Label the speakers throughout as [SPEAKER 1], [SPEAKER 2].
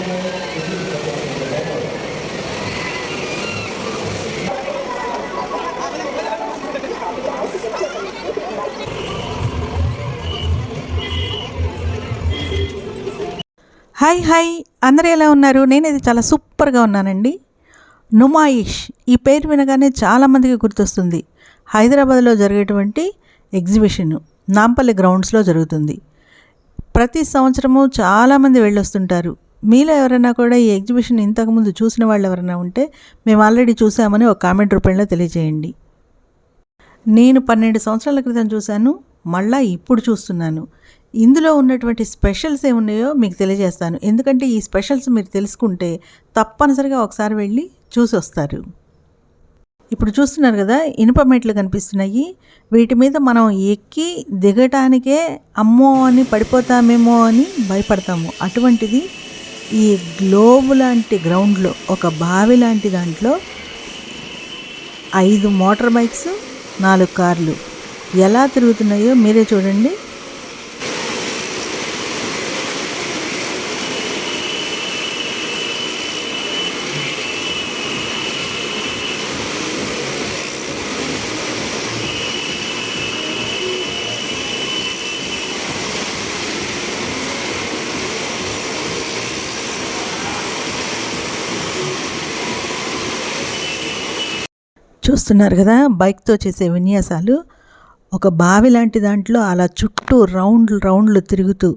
[SPEAKER 1] Hi hi. అందరూ ఎలా ఉన్నారు? నేనైతే చాలా సూపర్గా ఉన్నానండి. నుమాయిష్. ఈ పేరు వినగానే చాలామందికి గుర్తొస్తుంది. హైదరాబాద్లో జరిగేటువంటి ఎగ్జిబిషన్ నాంపల్లి గ్రౌండ్స్లో జరుగుతుంది. ప్రతి సంవత్సరము చాలామంది వెళ్ళొస్తుంటారు. మీలో ఎవరైనా కూడా ఈ ఎగ్జిబిషన్ ఇంతకుముందు చూసిన వాళ్ళు ఎవరైనా ఉంటే మేము ఆల్రెడీ చూసామని ఒక కామెంట్ రూపంలో తెలియజేయండి. నేను పన్నెండు సంవత్సరాల క్రితం చూశాను మళ్ళా ఇప్పుడు చూస్తున్నాను. ఇందులో ఉన్నటువంటి స్పెషల్స్ ఏమున్నాయో మీకు తెలియజేస్తాను. ఎందుకంటే ఈ స్పెషల్స్ మీరు తెలుసుకుంటే తప్పనిసరిగా ఒకసారి వెళ్ళి చూసి వస్తారు. ఇప్పుడు చూస్తున్నారు కదా ఇనుప మెట్లు కనిపిస్తున్నాయి. వీటి మీద మనం ఎక్కి దిగటానికే అమ్మో అని పడిపోతామేమో అని భయపడతాము. అటువంటిది ఈ గ్లోబ్ లాంటి గ్రౌండ్లో ఒక బావి లాంటి దాంట్లో ఐదు మోటార్ బైక్స్ నాలుగు కార్లు ఎలా తిరుగుతున్నాయో మీరే చూడండి. చూస్తున్నారు కదా బైక్తో చేసే విన్యాసాలు. ఒక బావి లాంటి దాంట్లో అలా చుట్టూ రౌండ్లు రౌండ్లు తిరుగుతూ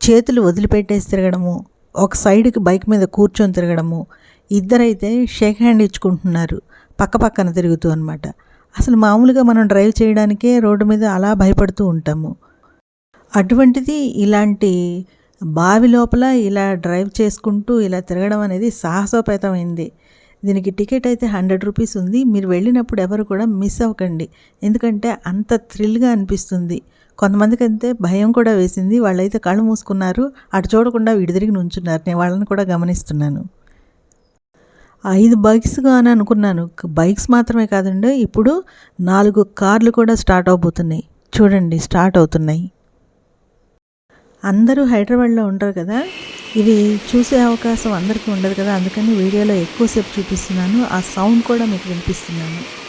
[SPEAKER 1] చేతులు వదిలిపెట్టేసి తిరగడము ఒక సైడ్కి బైక్ మీద కూర్చొని తిరగడము ఇద్దరైతే షేక్ హ్యాండ్ ఇచ్చుకుంటున్నారు పక్క పక్కన తిరుగుతూ అనమాట అసలు మామూలుగా మనం డ్రైవ్ చేయడానికే రోడ్డు మీద అలా భయపడుతూ ఉంటాము. అటువంటిది ఇలాంటి బావి లోపల ఇలా డ్రైవ్ చేసుకుంటూ ఇలా తిరగడం అనేది సాహసోపేతమైంది. దీనికి టికెట్ అయితే హండ్రెడ్ రూపీస్ ఉంది. మీరు వెళ్ళినప్పుడు ఎవరు కూడా మిస్ అవ్వకండి. ఎందుకంటే అంత థ్రిల్గా అనిపిస్తుంది. కొంతమందికి అయితే భయం కూడా వేసింది. వాళ్ళైతే కళ్ళు మూసుకున్నారు. అటు చూడకుండా విడిదిరిగి నుంచున్నారు. నేను వాళ్ళని కూడా గమనిస్తున్నాను. ఐదు బైక్స్గా అని అనుకున్నాను. బైక్స్ మాత్రమే కాదండి. ఇప్పుడు నాలుగు కార్లు కూడా స్టార్ట్ అవబోతున్నాయి. చూడండి స్టార్ట్ అవుతున్నాయి. అందరూ హైదరాబాద్లో ఉంటారు కదా? ఇవి చూసే అవకాశం అందరికీ ఉండదు కదా అందుకని వీడియోలో ఎక్కువసేపు చూపిస్తున్నాను. ఆ సౌండ్ కూడా మీకు వినిపిస్తున్నాను.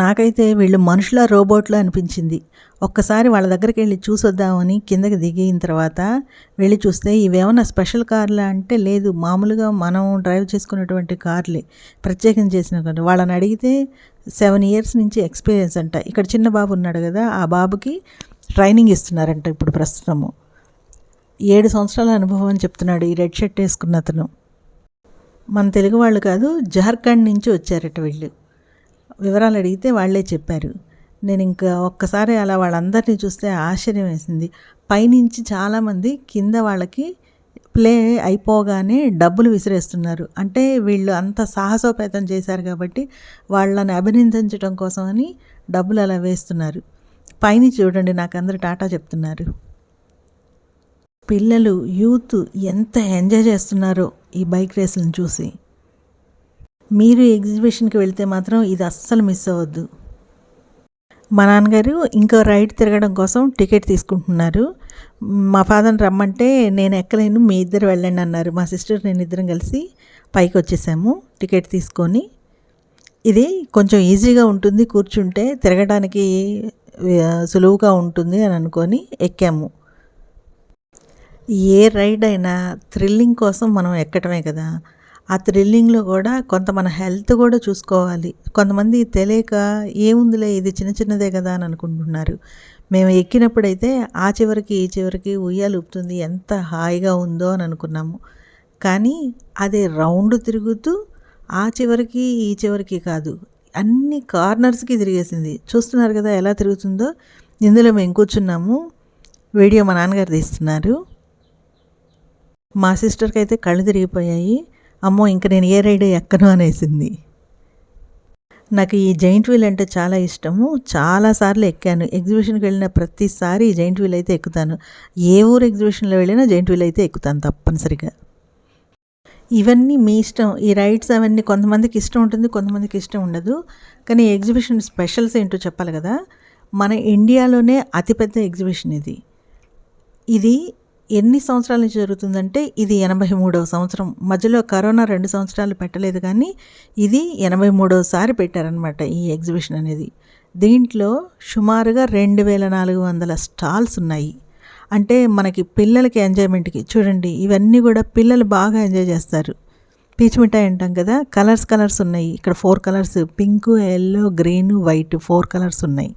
[SPEAKER 1] నాకైతే వీళ్ళు మనుషుల రోబోట్లో అనిపించింది. ఒక్కసారి వాళ్ళ దగ్గరికి వెళ్ళి చూసొద్దామని కిందకి దిగిన తర్వాత వెళ్ళి చూస్తే ఇవేమన్నా స్పెషల్ కార్లా అంటే లేదు. మామూలుగా మనం డ్రైవ్ చేసుకున్నటువంటి కార్లే ప్రత్యేకం చేసిన కార్ వాళ్ళని అడిగితే సెవెన్ ఇయర్స్ నుంచి ఎక్స్పీరియన్స్ అంట. ఇక్కడ చిన్న బాబు ఉన్నాడు కదా ఆ బాబుకి ట్రైనింగ్ ఇస్తున్నారంట ఇప్పుడు ప్రస్తుతము. ఏడు సంవత్సరాల అనుభవం అని చెప్తున్నాడు ఈ రెడ్ షర్ట్ వేసుకున్న అతను. మన తెలుగు వాళ్ళు కాదు జార్ఖండ్ నుంచి వచ్చారట వీళ్ళు. వివరాలు అడిగితే వాళ్ళే చెప్పారు. నేను ఇంకా ఒక్కసారి అలా వాళ్ళందరినీ చూస్తే ఆశ్చర్యం వేసింది. పైనుంచి చాలామంది కింద వాళ్ళకి ప్లే అయిపోగానే డబ్బులు విసిరేస్తున్నారు. అంటే వీళ్ళు అంత సాహసోపేతం చేశారు కాబట్టి వాళ్ళని అభినందించడం కోసమని డబ్బులు అలా వేస్తున్నారు. పైన చూడండి నాకు అందరు టాటా చెప్తున్నారు. పిల్లలు యూత్ ఎంత ఎంజాయ్ చేస్తున్నారో ఈ బైక్ రేసులను చూసి. మీరు ఎగ్జిబిషన్కి వెళ్తే మాత్రం ఇది అస్సలు మిస్ అవ్వద్దు. మా నాన్నగారు ఇంకో రైడ్ తిరగడం కోసం టికెట్ తీసుకుంటున్నారు. మా ఫాదర్ని రమ్మంటే నేను ఎక్కలేను మీ ఇద్దరు వెళ్ళండి అన్నారు. మా సిస్టర్ నేను ఇద్దరం కలిసి పైకి వచ్చేసాము టికెట్ తీసుకొని. ఇది కొంచెం ఈజీగా ఉంటుంది కూర్చుంటే తిరగడానికి సులువుగా ఉంటుంది అని అనుకొని ఎక్కాము. ఏ రైడ్ అయినా థ్రిల్లింగ్ కోసం మనం ఎక్కటమే కదా. ఆ థ్రిల్లింగ్లో కూడా కొంత మన హెల్త్ కూడా చూసుకోవాలి. కొంతమంది తెలియక ఏముందిలే ఇది చిన్న చిన్నదే కదా అని అనుకుంటున్నారు. మేము ఎక్కినప్పుడైతే ఆ చివరికి ఈ చివరికి ఉయ్యాలు ఊపుతుంది ఎంత హాయిగా ఉందో అని అనుకున్నాము. కానీ అది రౌండ్ తిరుగుతూ ఆ చివరికి ఈ చివరికి కాదు అన్ని కార్నర్స్కి తిరిగేసింది. చూస్తున్నారు కదా ఎలా తిరుగుతుందో? ఇందులో మేము కూర్చున్నాము. వీడియో మా నాన్నగారు తీస్తున్నారు. మా సిస్టర్కి అయితే కళ్ళు తిరిగిపోయాయి. అమ్మో ఇంక నేను ఏ రైడ్ ఎక్కను అనేసింది. నాకు ఈ జైంట్ వీల్ అంటే చాలా ఇష్టము. చాలాసార్లు ఎక్కాను. ఎగ్జిబిషన్కి వెళ్ళిన ప్రతిసారి ఈ జైంట్ వీల్ అయితే ఎక్కుతాను. ఏ ఊరు ఎగ్జిబిషన్లో వెళ్ళినా జైంట్ వీల్ అయితే ఎక్కుతాను తప్పనిసరిగా. ఇవన్నీ మీ ఇష్టం. ఈ రైడ్స్ అవన్నీ కొంతమందికి ఇష్టం ఉంటుంది కొంతమందికి ఇష్టం ఉండదు. కానీ ఎగ్జిబిషన్ స్పెషల్స్ ఏంటో చెప్పాలి కదా. మన ఇండియాలోనే అతిపెద్ద ఎగ్జిబిషన్ ఇది. ఇది ఎన్ని సంవత్సరాల నుంచి జరుగుతుందంటే ఇది ఎనభై మూడవ సంవత్సరం. మధ్యలో కరోనా రెండు సంవత్సరాలు పెట్టలేదు కానీ ఇది ఎనభై మూడవసారి పెట్టారనమాట ఈ ఎగ్జిబిషన్ అనేది. దీంట్లో సుమారుగా రెండు వేల నాలుగు వందల స్టాల్స్ ఉన్నాయి. అంటే మనకి పిల్లలకి ఎంజాయ్మెంట్కి చూడండి ఇవన్నీ కూడా పిల్లలు బాగా ఎంజాయ్ చేస్తారు. పీచ్ మిఠాయి అంటాం కదా కలర్స్ కలర్స్ ఉన్నాయి. ఇక్కడ four colours pink yellow green white four colours ఉన్నాయి.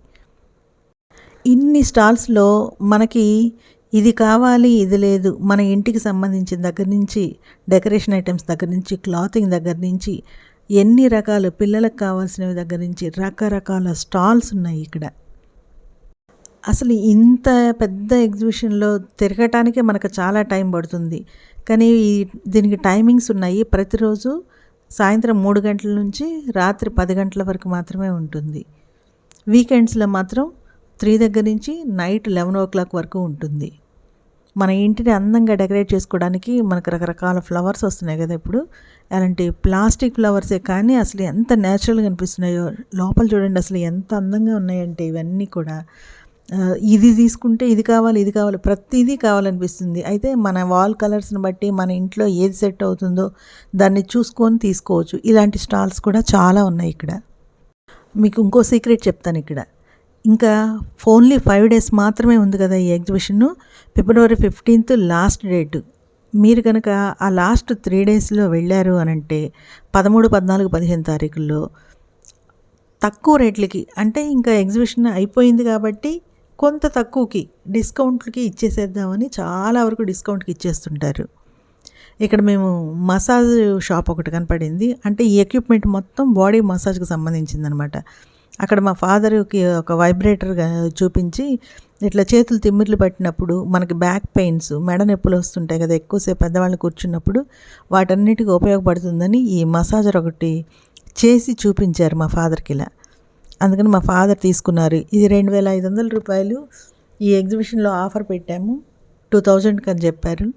[SPEAKER 1] ఇన్ని స్టాల్స్లో మనకి ఇది కావాలి ఇది లేదు. మన ఇంటికి సంబంధించిన దగ్గర నుంచి డెకరేషన్ ఐటమ్స్ దగ్గర నుంచి క్లాతింగ్ దగ్గర నుంచి ఎన్ని రకాలు పిల్లలకు కావాల్సినవి దగ్గర నుంచి రకరకాల స్టాల్స్ ఉన్నాయి ఇక్కడ. అసలు ఇంత పెద్ద ఎగ్జిబిషన్లో తిరగటానికే మనకు చాలా టైం పడుతుంది. కానీ దీనికి టైమింగ్స్ ఉన్నాయి. ప్రతిరోజు సాయంత్రం మూడు గంటల నుంచి రాత్రి పది గంటల వరకు మాత్రమే ఉంటుంది. వీకెండ్స్లో మాత్రం త్రీ దగ్గర నుంచి నైట్ లెవెన్ ఓ క్లాక్ వరకు ఉంటుంది. మన ఇంటిని అందంగా డెకరేట్ చేసుకోవడానికి మనకు రకరకాల ఫ్లవర్స్ వస్తున్నాయి కదా ఇప్పుడు. అలాంటి ప్లాస్టిక్ ఫ్లవర్సే కానీ అసలు ఎంత న్యాచురల్గా అనిపిస్తున్నాయో లోపల చూడండి అసలు ఎంత అందంగా ఉన్నాయంటే ఇవన్నీ కూడా. ఇది తీసుకుంటే ఇది కావాలి ఇది కావాలి ప్రతిదీ కావాలనిపిస్తుంది. అయితే మన వాల్ కలర్స్ని బట్టి మన ఇంట్లో ఏది సెట్ అవుతుందో దాన్ని చూసుకొని తీసుకోవచ్చు. ఇలాంటి స్టాల్స్ కూడా చాలా ఉన్నాయి ఇక్కడ. మీకు ఇంకో సీక్రెట్ చెప్తాను ఇక్కడ. ఇంకా ఓన్లీ ఫైవ్ డేస్ మాత్రమే ఉంది కదా ఈ exhibition. February fifteenth last date. మీరు కనుక ఆ లాస్ట్ త్రీ డేస్లో వెళ్ళారు అని అంటే పదమూడు పద్నాలుగు పదిహేను తారీఖుల్లో తక్కువ రేట్లకి అంటే ఇంకా ఎగ్జిబిషన్ అయిపోయింది కాబట్టి కొంత తక్కువకి డిస్కౌంట్లకి ఇచ్చేసేద్దామని చాలా వరకు డిస్కౌంట్కి ఇచ్చేస్తుంటారు. ఇక్కడ మేము మసాజ్ షాప్ ఒకటి కనపడింది. అంటే ఈ ఎక్విప్మెంట్ మొత్తం బాడీ మసాజ్కి సంబంధించింది అనమాట అక్కడ మా ఫాదర్కి ఒక వైబ్రేటర్ చూపించి ఇట్లా చేతులు తిమ్మిర్లు పట్టినప్పుడు మనకి బ్యాక్ పెయిన్స్ మెడ నొప్పులు వస్తుంటాయి కదా ఎక్కువసేపు పెద్దవాళ్ళు కూర్చున్నప్పుడు వాటన్నిటికీ ఉపయోగపడుతుందని ఈ మసాజర్ ఒకటి చేసి చూపించారు మా ఫాదర్కి ఇలా. అందుకని మా ఫాదర్ తీసుకున్నారు. ఇది రెండు వేల ఐదు వందల రూపాయలు ఈ ఎగ్జిబిషన్లో ఆఫర్ పెట్టాము. టూ థౌజండ్కి అని చెప్పారు.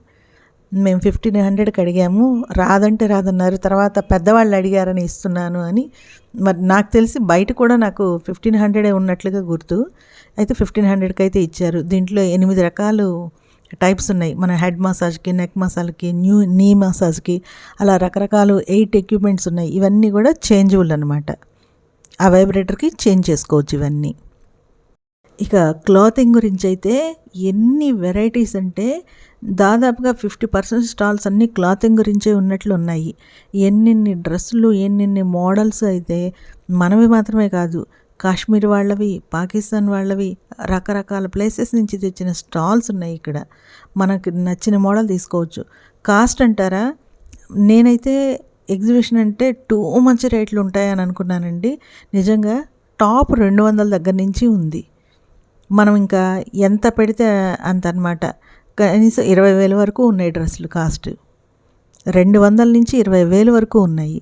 [SPEAKER 1] మేము ఫిఫ్టీన్ హండ్రెడ్కి అడిగాము రాదంటే రాదన్నారు. తర్వాత పెద్దవాళ్ళు అడిగారని ఇస్తున్నాను అని. మరి నాకు తెలిసి బయట కూడా నాకు ఫిఫ్టీన్ హండ్రెడే ఉన్నట్లుగా గుర్తు. అయితే ఫిఫ్టీన్ హండ్రెడ్కి అయితే ఇచ్చారు. దీంట్లో ఎనిమిది రకాలు టైప్స్ ఉన్నాయి. మన హెడ్ మసాజ్కి నెక్ మసాజ్కి న్యూ నీ మసాజ్కి అలా రకరకాలు ఎయిట్ ఎక్విప్మెంట్స్ ఉన్నాయి. ఇవన్నీ కూడా చేంజబుల్ అనమాట ఆ వైబ్రేటర్కి చేంజ్ చేసుకోవచ్చు ఇవన్నీ. ఇక క్లాతింగ్ గురించి అయితే ఎన్ని వెరైటీస్ అంటే దాదాపుగా ఫిఫ్టీ పర్సెంట్ స్టాల్స్ అన్నీ క్లాతింగ్ గురించే ఉన్నట్లు ఉన్నాయి. ఎన్నెన్ని డ్రెస్సులు ఎన్నెన్ని మోడల్స్ అయితే మనవి మాత్రమే కాదు కాశ్మీర్ వాళ్ళవి పాకిస్తాన్ వాళ్ళవి రకరకాల ప్లేసెస్ నుంచి తెచ్చిన స్టాల్స్ ఉన్నాయి ఇక్కడ. మనకు నచ్చిన మోడల్ తీసుకోవచ్చు. కాస్ట్ అంటారా? నేనైతే ఎగ్జిబిషన్ అంటే టూ మంచి రేట్లు ఉంటాయని అనుకున్నానండి. నిజంగా టాప్ రెండు వందల దగ్గర నుంచి ఉంది. మనం ఇంకా ఎంత పెడితే అంత అనమాట కనీసం ఇరవై వేల వరకు ఉన్నాయి డ్రెస్సులు కాస్ట్. రెండు వందల నుంచి ఇరవై వేలు వరకు ఉన్నాయి.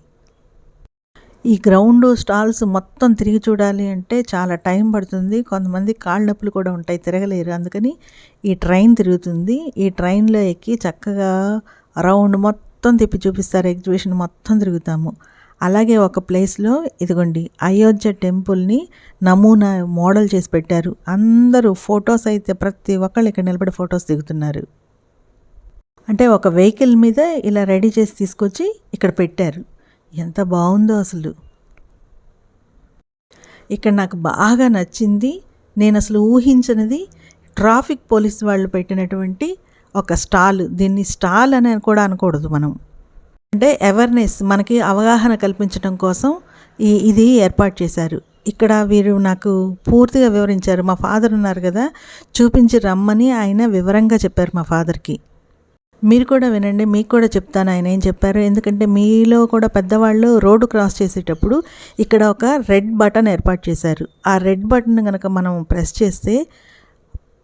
[SPEAKER 1] ఈ గ్రౌండ్ స్టాల్స్ మొత్తం తిరిగి చూడాలి అంటే చాలా టైం పడుతుంది. కొంతమంది కాళ్ళ నొప్పులు కూడా ఉంటాయి తిరగలేరు. అందుకని ఈ ట్రైన్ తిరుగుతుంది. ఈ ట్రైన్లో ఎక్కి చక్కగా రౌండ్ మొత్తం తిప్పి చూపిస్తారు. ఎగ్జిబిషన్ మొత్తం తిరుగుతాము. అలాగే ఒక ప్లేస్లో ఇదిగోండి అయోధ్య టెంపుల్ని నమూనా మోడల్ చేసి పెట్టారు. అందరూ ఫొటోస్ అయితే ప్రతి ఒక్కళ్ళు ఇక్కడ నిలబడి ఫొటోస్ దిగుతున్నారు. అంటే ఒక వెహికల్ మీద ఇలా రెడీ చేసి తీసుకొచ్చి ఇక్కడ పెట్టారు. ఎంత బాగుందో అసలు. ఇక్కడ నాకు బాగా నచ్చింది. నేను అసలు ఊహించినది ట్రాఫిక్ పోలీస్ వాళ్ళు పెట్టినటువంటి ఒక స్టాల్. దీన్ని స్టాల్ అని కూడా అనకూడదు మనం. అంటే అవేర్నెస్ మనకి అవగాహన కల్పించడం కోసం ఈ ఇది ఏర్పాటు చేశారు. ఇక్కడ వీరు నాకు పూర్తిగా వివరించారు. మా ఫాదర్ ఉన్నారు కదా చూపించి రమ్మని ఆయన వివరంగా చెప్పారు మా ఫాదర్కి మీరు కూడా వినండి మీకు కూడా చెప్తాను ఆయన ఏం చెప్పారు. ఎందుకంటే మీలో కూడా పెద్దవాళ్ళు రోడ్డు క్రాస్ చేసేటప్పుడు ఇక్కడ ఒక రెడ్ బటన్ ఏర్పాటు చేశారు. ఆ రెడ్ బటన్ కనుక మనం ప్రెస్ చేస్తే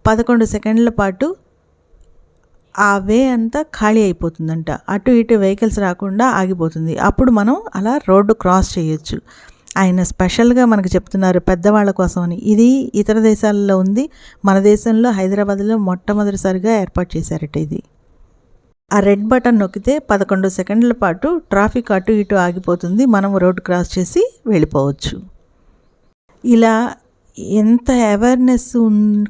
[SPEAKER 1] పదకొండు సెకండ్ల పాటు ఆ వే అంతా ఖాళీ అయిపోతుందంట. అటు ఇటు వెహికల్స్ రాకుండా ఆగిపోతుంది. అప్పుడు మనం అలా రోడ్డు క్రాస్ చేయొచ్చు. ఆయన స్పెషల్గా మనకు చెప్తున్నారు పెద్దవాళ్ళ కోసం అని. ఇది ఇతర దేశాలలో ఉంది. మన దేశంలో హైదరాబాద్లో మొట్టమొదటిసారిగా ఏర్పాటు చేశారట ఇది. ఆ రెడ్ బటన్ నొక్కితే పదకొండు సెకండ్ల పాటు ట్రాఫిక్ అటు ఇటు ఆగిపోతుంది. మనం రోడ్డు క్రాస్ చేసి వెళ్ళిపోవచ్చు. ఇలా ఎంత అవేర్నెస్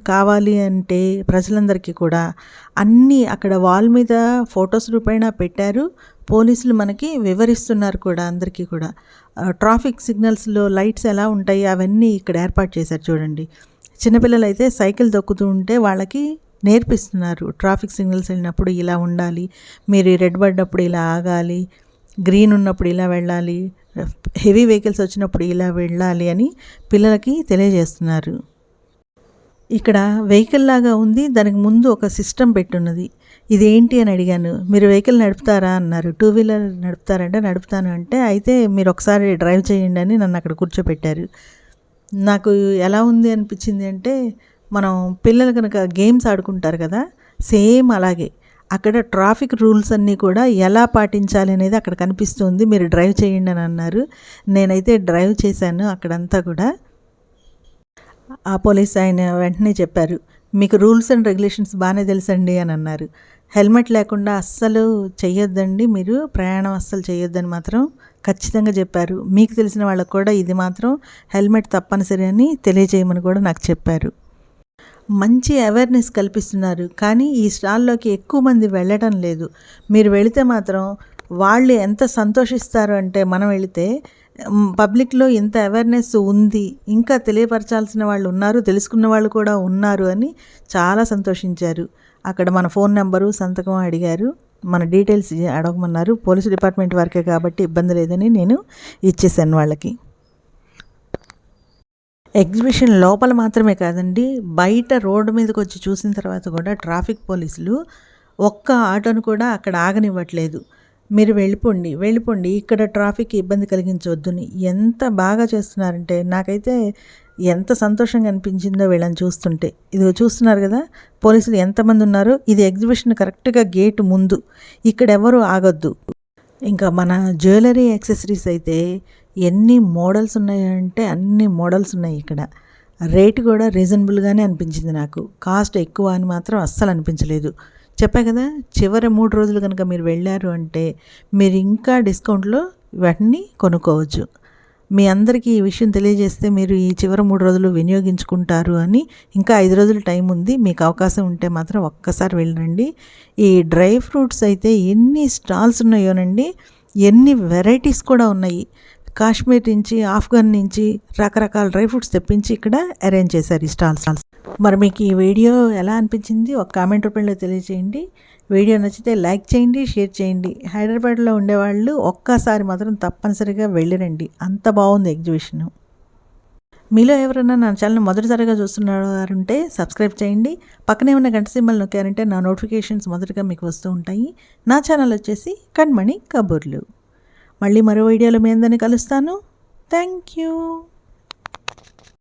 [SPEAKER 1] కావాలి అంటే ప్రజలందరికీ కూడా అన్నీ అక్కడ వాల్ మీద ఫొటోస్ రూపేణా పెట్టారు. పోలీసులు మనకి వివరిస్తున్నారు కూడా అందరికీ కూడా. ట్రాఫిక్ సిగ్నల్స్లో లైట్స్ ఎలా ఉంటాయి అవన్నీ ఇక్కడ ఏర్పాటు చేశారు చూడండి. చిన్నపిల్లలు అయితే సైకిల్ దొక్కుతూ ఉంటే వాళ్ళకి నేర్పిస్తున్నారు. ట్రాఫిక్ సిగ్నల్స్ వెళ్ళినప్పుడు ఇలా ఉండాలి. మీరు రెడ్ పడినప్పుడు ఇలా ఆగాలి. గ్రీన్ ఉన్నప్పుడు ఇలా వెళ్ళాలి. హెవీ వెహికల్స్ వచ్చినప్పుడు ఇలా వెళ్ళాలి అని పిల్లలకి తెలియజేస్తున్నారు. ఇక్కడ వెహికల్ లాగా ఉంది దానికి ముందు ఒక సిస్టమ్ పెట్టున్నది. ఇదేంటి అని అడిగాను. మీరు వెహికల్ నడుపుతారా అన్నారు. టూ వీలర్ నడుపుతారంటే నడుపుతాను అంటే అయితే మీరు ఒకసారి డ్రైవ్ చేయండి అని నన్ను అక్కడ కూర్చోపెట్టారు. నాకు ఎలా ఉంది అనిపించింది అంటే మనం పిల్లలు కనుక గేమ్స్ ఆడుకుంటారు కదా సేమ్ అలాగే. అక్కడ ట్రాఫిక్ రూల్స్ అన్నీ కూడా ఎలా పాటించాలి అనేది అక్కడ కనిపిస్తుంది. మీరు డ్రైవ్ చేయండి అని అన్నారు. నేనైతే డ్రైవ్ చేశాను అక్కడంతా కూడా. ఆ పోలీస్ ఆయన వెంటనే చెప్పారు మీకు రూల్స్ అండ్ రెగ్యులేషన్స్ బాగానే తెలుసండి అని అన్నారు. హెల్మెట్ లేకుండా అస్సలు చేయొద్దండి మీరు ప్రయాణం అస్సలు చేయొద్దని మాత్రం ఖచ్చితంగా చెప్పారు. మీకు తెలిసిన వాళ్ళకు కూడా ఇది మాత్రం హెల్మెట్ తప్పనిసరి అని తెలియజేయమని కూడా నాకు చెప్పారు. మంచి అవేర్నెస్ కల్పిస్తున్నారు. కానీ ఈ స్టాల్లోకి ఎక్కువ మంది వెళ్ళటం లేదు. మీరు వెళితే మాత్రం వాళ్ళు ఎంత సంతోషిస్తారు అంటే మనం వెళితే పబ్లిక్లో ఇంత అవేర్నెస్ ఉంది ఇంకా తెలియపరచాల్సిన వాళ్ళు ఉన్నారు తెలుసుకున్న వాళ్ళు కూడా ఉన్నారు అని చాలా సంతోషించారు. అక్కడ మన ఫోన్ నెంబరు సంతకం అడిగారు. మన డీటెయిల్స్ అడగమన్నారు. పోలీసు డిపార్ట్మెంట్ వరకే కాబట్టి ఇబ్బంది లేదని నేను ఇచ్చేసాను వాళ్ళకి. ఎగ్జిబిషన్ లోపల మాత్రమే కాదండి బయట రోడ్డు మీదకి వచ్చి చూసిన తర్వాత కూడా ట్రాఫిక్ పోలీసులు ఒక్క ఆటోను కూడా అక్కడ ఆగనివ్వట్లేదు. మీరు వెళ్ళిపోండి వెళ్ళిపోండి ఇక్కడ ట్రాఫిక్ ఇబ్బంది కలిగించవద్దుని ఎంత బాగా చేస్తున్నారంటే నాకైతే ఎంత సంతోషంగా అనిపించిందో వీళ్ళని చూస్తుంటే. ఇది చూస్తున్నారు కదా పోలీసులు ఎంతమంది ఉన్నారో ఇది ఎగ్జిబిషన్ కరెక్ట్గా గేట్ ముందు. ఇక్కడ ఎవరు ఆగొద్దు. ఇంకా మన జ్యువెలరీ యాక్సెసరీస్ అయితే ఎన్ని మోడల్స్ ఉన్నాయంటే అన్ని మోడల్స్ ఉన్నాయి ఇక్కడ. రేట్ కూడా రీజనబుల్గానే అనిపించింది నాకు. కాస్ట్ ఎక్కువ అని మాత్రం అస్సలు అనిపించలేదు. చెప్పా కదా చివరి మూడు రోజులు కనుక మీరు వెళ్ళారు అంటే మీరు ఇంకా డిస్కౌంట్లో వాటిని కొనుక్కోవచ్చు. మీ అందరికీ ఈ విషయం తెలియజేస్తే మీరు ఈ చివరి మూడు రోజులు వినియోగించుకుంటారు అని ఇంకా ఐదు రోజులు టైం ఉంది. మీకు అవకాశం ఉంటే మాత్రం ఒక్కసారి వెళ్ళండి. ఈ డ్రై ఫ్రూట్స్ అయితే ఎన్ని స్టాల్స్ ఉన్నాయోనండి ఎన్ని వెరైటీస్ కూడా ఉన్నాయి. కాశ్మీర్ నుంచి ఆఫ్ఘన్ నుంచి రకరకాల డ్రై ఫ్రూట్స్ తెప్పించి ఇక్కడ అరేంజ్ చేశారు ఈ స్టాల్స్ మరి మీకు ఈ వీడియో ఎలా అనిపించింది? ఒక కామెంట్ రూపంలో తెలియజేయండి వీడియో నచ్చితే లైక్ చేయండి షేర్ చేయండి. హైదరాబాద్లో ఉండేవాళ్ళు ఒక్కసారి మాత్రం తప్పనిసరిగా వెళ్ళిరండి. అంత బాగుంది ఎగ్జిబిషన్. మీలో ఎవరైనా నా ఛానల్ మొదటిసారిగా చూస్తున్నారంటే సబ్స్క్రైబ్ చేయండి. పక్కనే ఉన్న గంట సింబల్ నొక్కారంటే నా నోటిఫికేషన్స్ మొదటగా మీకు వస్తూ ఉంటాయి. నా ఛానల్ వచ్చేసి కణ్మణి కబుర్లు. మళ్ళీ మరో వీడియోలో మీ అందరినీ కలుస్తాను. Thank you